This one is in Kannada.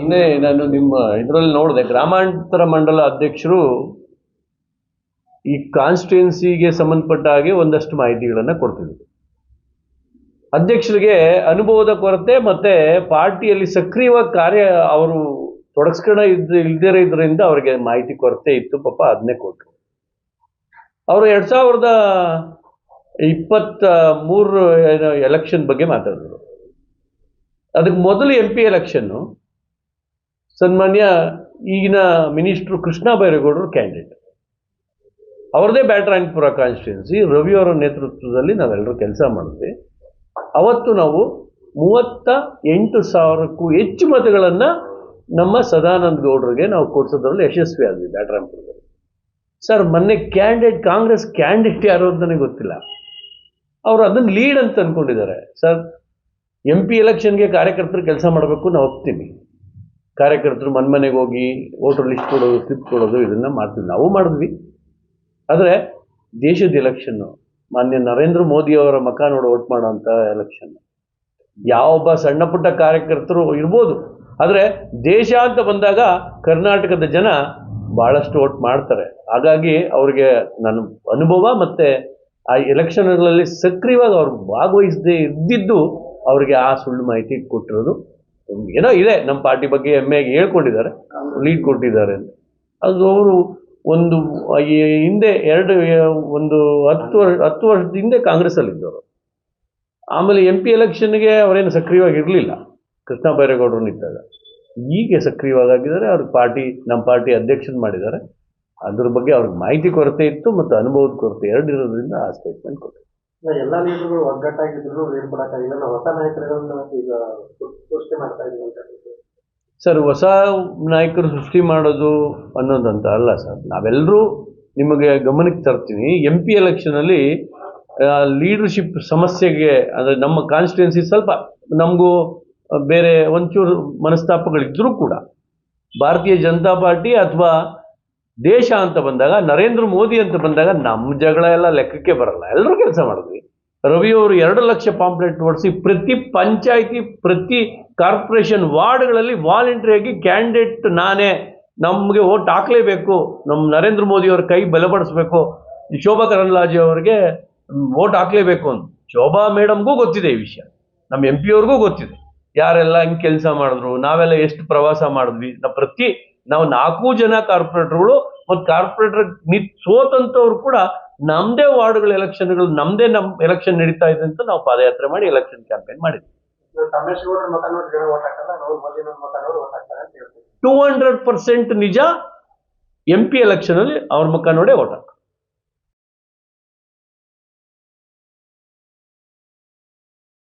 ಮೊನ್ನೆ ನಾನು ನಿಮ್ಮ ಇದರಲ್ಲಿ ನೋಡಿದೆ, ಗ್ರಾಮಾಂತರ ಮಂಡಲ ಅಧ್ಯಕ್ಷರು ಈ ಕಾನ್ಸ್ಟಿಟ್ಯೂನ್ಸಿಗೆ ಸಂಬಂಧಪಟ್ಟ ಹಾಗೆ ಒಂದಷ್ಟು ಮಾಹಿತಿಗಳನ್ನು ಕೊಡ್ತಿದ್ರು. ಅಧ್ಯಕ್ಷರಿಗೆ ಅನುಭವದ ಕೊರತೆ ಮತ್ತೆ ಪಾರ್ಟಿಯಲ್ಲಿ ಸಕ್ರಿಯವಾಗಿ ಕಾರ್ಯ ಅವರು ತೊಡಗಿಸ್ಕೊಂಡ ಇದ್ದ, ಇಲ್ದಿರೋ ಇದರಿಂದ ಅವರಿಗೆ ಮಾಹಿತಿ ಕೊರತೆ ಇತ್ತು, ಪಾಪ ಅದನ್ನೇ ಕೊಟ್ಟರು ಅವರು ಎರಡ್ ಸಾವಿರದ ಇಪ್ಪತ್ತ ಮೂರು ಎಲೆಕ್ಷನ್ ಬಗ್ಗೆ ಮಾತಾಡಿದ್ರು. ಅದಕ್ಕೆ ಮೊದಲು ಎಂ ಪಿ ಎಲೆಕ್ಷನ್ನು ಸನ್ಮಾನ್ಯ ಈಗಿನ ಮಿನಿಸ್ಟ್ರು ಕೃಷ್ಣ ಬೈರೇಗೌಡರು ಕ್ಯಾಂಡಿಡೇಟ್. ಅವ್ರದ್ದೇ ಬ್ಯಾಟ್ರಾಯನ್ಪುರ ಕಾನ್ಸ್ಟಿಟ್ಯೂನ್ಸಿ ರವಿ ಅವರ ನೇತೃತ್ವದಲ್ಲಿ ನಾವೆಲ್ಲರೂ ಕೆಲಸ ಮಾಡಿದ್ವಿ ಅವತ್ತು ನಾವು ಮೂವತ್ತ ಎಂಟು ಸಾವಿರಕ್ಕೂ ಹೆಚ್ಚು ಮತಗಳನ್ನು ನಮ್ಮ ಸದಾನಂದ ಗೌಡರಿಗೆ ನಾವು ಕೊಡಿಸೋದ್ರಲ್ಲಿ ಯಶಸ್ವಿ ಆದ್ವಿ ಬ್ಯಾಟ್ರಾಯನ್ಪುರದಲ್ಲಿ ಸರ್, ಮೊನ್ನೆ ಕ್ಯಾಂಡಿಡೇಟ್, ಕಾಂಗ್ರೆಸ್ ಕ್ಯಾಂಡಿಡೇಟ್ ಯಾರು ಅಂತ ನನಗೆ ಗೊತ್ತಿಲ್ಲ. ಅವರು ಅದನ್ನು ಲೀಡ್ ಅಂತ ಅಂದ್ಕೊಂಡಿದ್ದಾರೆ ಸರ್ ಎಂ ಪಿ ಎಲೆಕ್ಷನ್ಗೆ ಕಾರ್ಯಕರ್ತರು ಕೆಲಸ ಮಾಡಬೇಕು, ನಾವು ಒಪ್ತೀನಿ ಕಾರ್ಯಕರ್ತರು ಮನೆ ಮನೆಗೆ ಹೋಗಿ ವೋಟರ್ ಲಿಸ್ಟ್ ಕೊಡೋದು ಸ್ಲಿಪ್ ಕೊಡೋದು ಇದನ್ನು ಮಾಡ್ತೀವಿ. ನಾವು ಮಾಡಿದ್ವಿ. ಆದರೆ ದೇಶದ ಎಲೆಕ್ಷನ್ನು ಮಾನ್ಯ ನರೇಂದ್ರ ಮೋದಿ ಅವರ ಮಕ ನೋಡಿ ವೋಟ್ ಮಾಡೋಂಥ ಎಲೆಕ್ಷನ್ ಯಾವೊಬ್ಬ ಸಣ್ಣ ಪುಟ್ಟ ಕಾರ್ಯಕರ್ತರು ಇರ್ಬೋದು. ಆದರೆ ದೇಶ ಅಂತ ಬಂದಾಗ ಕರ್ನಾಟಕದ ಜನ ಭಾಳಷ್ಟು ವೋಟ್ ಮಾಡ್ತಾರೆ. ಹಾಗಾಗಿ ಅವ್ರಿಗೆ ನನ್ನ ಅನುಭವ ಮತ್ತು ಆ ಎಲೆಕ್ಷನ್ಗಳಲ್ಲಿ ಸಕ್ರಿಯವಾಗಿ ಅವ್ರು ಭಾಗವಹಿಸದೇ ಇದ್ದಿದ್ದು ಅವ್ರಿಗೆ ಆ ಸುಳ್ಳು ಮಾಹಿತಿ ಕೊಟ್ಟಿರೋದು ಏನೋ ಇದೆ ನಮ್ಮ ಪಾರ್ಟಿ ಬಗ್ಗೆ ಹೆಮ್ಮೆಗೆ ಹೇಳ್ಕೊಂಡಿದ್ದಾರೆ ಲೀಡ್ ಕೊಟ್ಟಿದ್ದಾರೆ ಅಂತ. ಅದು ಅವರು ಒಂದು ಈ ಹಿಂದೆ ಎರಡು ಒಂದು ಹತ್ತು ವರ್ಷ ಹತ್ತು ವರ್ಷದ ಹಿಂದೆ ಕಾಂಗ್ರೆಸ್ಸಲ್ಲಿ ಇದ್ದವರು ಆಮೇಲೆ ಎಂ ಪಿ ಎಲೆಕ್ಷನ್ಗೆ ಅವರೇನು ಸಕ್ರಿಯವಾಗಿ ಇರಲಿಲ್ಲ ಕೃಷ್ಣ ಬೈರೇಗೌಡರು ಇದ್ದಾಗ ಈಗ ಸಕ್ರಿಯವಾಗಿದ್ದಾರೆ ಅವ್ರ ಪಾರ್ಟಿ ನಮ್ಮ ಪಾರ್ಟಿ ಅಧ್ಯಕ್ಷನ್ ಮಾಡಿದ್ದಾರೆ. ಅದ್ರ ಬಗ್ಗೆ ಅವ್ರಿಗೆ ಮಾಹಿತಿ ಕೊರತೆ ಇತ್ತು ಮತ್ತು ಅನುಭವದ ಕೊರತೆ ಎರಡು ಇರೋದ್ರಿಂದ ಆ ಸ್ಟೇಟ್ಮೆಂಟ್ ಕೊಟ್ಟರು ಎಲ್ಲ ಲೀಡರ್ಗಳು ಒಗ್ಗಟ್ಟಾಗಿದ್ರು ಹೊಸ ನಾಯಕರುಗಳನ್ನ ಈಗ ಸೃಷ್ಟಿ ಮಾಡ್ತಾ ಇದ್ದೀವಿ. ಸರ್, ಹೊಸ ನಾಯಕರು ಸೃಷ್ಟಿ ಮಾಡೋದು ಅನ್ನೋದಂತ ಅಲ್ಲ ಸರ್. ನಾವೆಲ್ಲರೂ ನಿಮಗೆ ಗಮನಕ್ಕೆ ತರ್ತೀನಿ. ಎಂ ಪಿ ಎಲೆಕ್ಷನಲ್ಲಿ ಲೀಡರ್ಶಿಪ್ ಸಮಸ್ಯೆಗೆ, ಅಂದರೆ ನಮ್ಮ ಕಾನ್ಸ್ಟಿಟ್ಯೂನ್ಸಿ ಸ್ವಲ್ಪ ನಮಗೂ ಬೇರೆ ಒಂಚೂರು ಮನಸ್ತಾಪಗಳಿದ್ದರೂ ಕೂಡ ಭಾರತೀಯ ಜನತಾ ಪಾರ್ಟಿ ಅಥವಾ ದೇಶ ಅಂತ ಬಂದಾಗ, ನರೇಂದ್ರ ಮೋದಿ ಅಂತ ಬಂದಾಗ ನಮ್ಮ ಜಗಳ ಎಲ್ಲ ಲೆಕ್ಕಕ್ಕೆ ಬರಲ್ಲ. ಎಲ್ಲರೂ ಕೆಲಸ ಮಾಡಿದ್ವಿ ರವಿ ಅವರು ಎರಡು ಲಕ್ಷ ಪಾಂಪ್ಲೆಟ್ ಹೊಡೆಸಿ ಪ್ರತಿ ಪಂಚಾಯಿತಿ, ಪ್ರತಿ ಕಾರ್ಪೊರೇಷನ್ ವಾರ್ಡ್ಗಳಲ್ಲಿ ವಾಲಂಟ್ರಿಯಾಗಿ ಕ್ಯಾಂಡಿಡೇಟ್ ನಾನೇ. ನಮಗೆ ಓಟ್ ಹಾಕಲೇಬೇಕು. ನಮ್ಮ ನರೇಂದ್ರ ಮೋದಿ ಅವ್ರ ಕೈ ಬಲಪಡಿಸ್ಬೇಕು. ಶೋಭಾ ಕರಂದ್ಲಾಜೆ ಅವರಿಗೆ ಓಟ್ ಹಾಕಲೇಬೇಕು ಅಂತ. ಶೋಭಾ ಮೇಡಮ್ಗೂ ಗೊತ್ತಿದೆ ಈ ವಿಷಯ. ನಮ್ಮ ಎಂ ಪಿಯವ್ರಿಗೂ ಗೊತ್ತಿದೆ. ಯಾರೆಲ್ಲ ಹಿಂಗೆ ಕೆಲಸ ಮಾಡಿದ್ರು, ನಾವೆಲ್ಲ ಎಷ್ಟು ಪ್ರವಾಸ ಮಾಡಿದ್ವಿ. ನಾವು ಪ್ರತಿ ನಾವು ನಾಲ್ಕು ಜನ ಕಾರ್ಪೊರೇಟರ್ಗಳು ಮತ್ತು ಕಾರ್ಪೊರೇಟರ್ ನಿತ್ ಸೋತಂತವ್ರು ಕೂಡ ನಮ್ಮದೇ ವಾರ್ಡ್ಗಳ ಎಲೆಕ್ಷನ್ಗಳು ನಮ್ಮದೇ ನಮ್ಮ ಎಲೆಕ್ಷನ್ ನಡೀತಾ ಇದೆ ಅಂತ ನಾವು ಪಾದಯಾತ್ರೆ ಮಾಡಿ ಎಲೆಕ್ಷನ್ ಕ್ಯಾಂಪೇನ್ ಮಾಡಿದ್ವಿ. ಟೂ ಹಂಡ್ರೆಡ್ ಪರ್ಸೆಂಟ್ ನಿಜ ಎಂ ಪಿ ಎಲೆಕ್ಷನಲ್ಲಿ ಅವ್ರ ಮುಖ ನೋಡೇ ಓಟ್